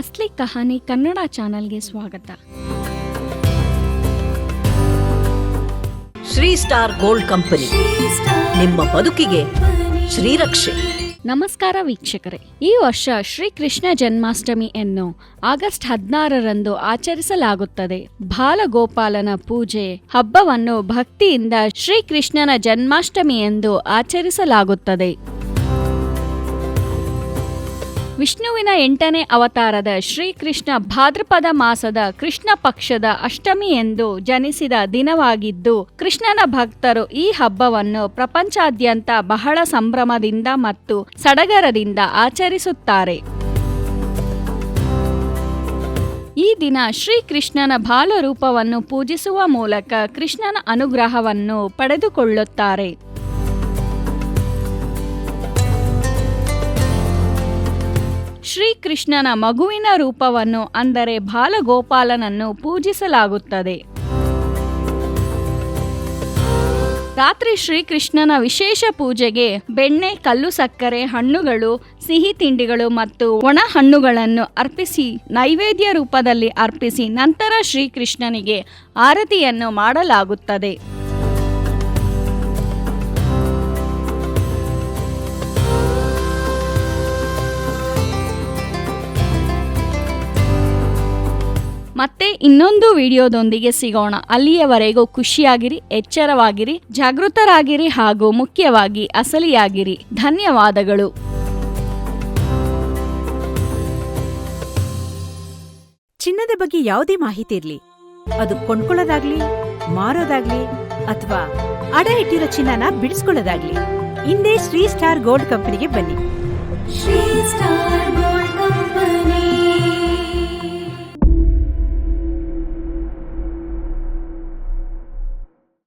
ಅಸ್ಲಿ ಕಹಾನಿ ಕನ್ನಡ ಚಾನೆಲ್ಗೆ ಸ್ವಾಗತ. Shri star gold company. ನಿಮ್ಮ ಬದುಕಿಗೆ ಶ್ರೀರಕ್ಷೆ. ನಮಸ್ಕಾರ ವೀಕ್ಷಕರೇ. ಈ ವರ್ಷ ಶ್ರೀಕೃಷ್ಣ ಜನ್ಮಾಷ್ಟಮಿಯನ್ನು ಆಗಸ್ಟ್ ಹದಿನಾರರಂದು ಆಚರಿಸಲಾಗುತ್ತದೆ. ಬಾಲಗೋಪಾಲನ ಪೂಜೆ ಹಬ್ಬವನ್ನು ಭಕ್ತಿಯಿಂದ ಶ್ರೀಕೃಷ್ಣನ ಜನ್ಮಾಷ್ಟಮಿ ಎಂದು ಆಚರಿಸಲಾಗುತ್ತದೆ. ವಿಷ್ಣುವಿನ ಎಂಟನೇ ಅವತಾರದ ಶ್ರೀಕೃಷ್ಣ ಭಾದ್ರಪದ ಮಾಸದ ಕೃಷ್ಣ ಪಕ್ಷದ ಅಷ್ಟಮಿ ಎಂದು ಜನಿಸಿದ ದಿನವಾಗಿದ್ದು, ಕೃಷ್ಣನ ಭಕ್ತರು ಈ ಹಬ್ಬವನ್ನು ಪ್ರಪಂಚಾದ್ಯಂತ ಬಹಳ ಸಂಭ್ರಮದಿಂದ ಮತ್ತು ಸಡಗರದಿಂದ ಆಚರಿಸುತ್ತಾರೆ. ಈ ದಿನ ಶ್ರೀಕೃಷ್ಣನ ಬಾಲರೂಪವನ್ನು ಪೂಜಿಸುವ ಮೂಲಕ ಕೃಷ್ಣನ ಅನುಗ್ರಹವನ್ನು ಪಡೆದುಕೊಳ್ಳುತ್ತಾರೆ. ಶ್ರೀಕೃಷ್ಣನ ಮಗುವಿನ ರೂಪವನ್ನು, ಅಂದರೆ ಬಾಲಗೋಪಾಲನನ್ನು ಪೂಜಿಸಲಾಗುತ್ತದೆ. ರಾತ್ರಿ ಶ್ರೀಕೃಷ್ಣನ ವಿಶೇಷ ಪೂಜೆಗೆ ಬೆಣ್ಣೆ, ಕಲ್ಲು ಸಕ್ಕರೆ, ಹಣ್ಣುಗಳು, ಸಿಹಿ ತಿಂಡಿಗಳು ಮತ್ತು ಒಣ ಹಣ್ಣುಗಳನ್ನು ಅರ್ಪಿಸಿ, ನೈವೇದ್ಯ ರೂಪದಲ್ಲಿ ಅರ್ಪಿಸಿ ನಂತರ ಶ್ರೀಕೃಷ್ಣನಿಗೆ ಆರತಿಯನ್ನು ಮಾಡಲಾಗುತ್ತದೆ. ಮತ್ತೆ ಇನ್ನೊಂದು ವಿಡಿಯೋದೊಂದಿಗೆ ಸಿಗೋಣ. ಅಲ್ಲಿಯವರೆಗೂ ಖುಷಿಯಾಗಿರಿ ಎಚ್ಚರವಾಗಿರಿ ಜಾಗೃತರಾಗಿರಿ ಹಾಗೂ ಮುಖ್ಯವಾಗಿ ಅಸಲಿಯಾಗಿರಿ. ಧನ್ಯವಾದಗಳು. ಚಿನ್ನದ ಬಗ್ಗೆ ಯಾವುದೇ ಮಾಹಿತಿ ಇರಲಿ. ಅದು ಕೊಂಡ್ಕೊಳ್ಳೋದಾಗ್ಲಿ ಮಾರೋದಾಗ್ಲಿ ಅಥವಾ ಅಡ ಇಟ್ಟಿರೋ ಚಿನ್ನನ ಬಿಡಿಸ್ಕೊಳ್ಳೋದಾಗ್ಲಿ. ಹಿಂದೆ ಶ್ರೀ ಸ್ಟಾರ್ ಗೋಲ್ಡ್ ಕಂಪನಿಗೆ ಬನ್ನಿ. ಶ್ರೀ ಸ್ಟಾರ್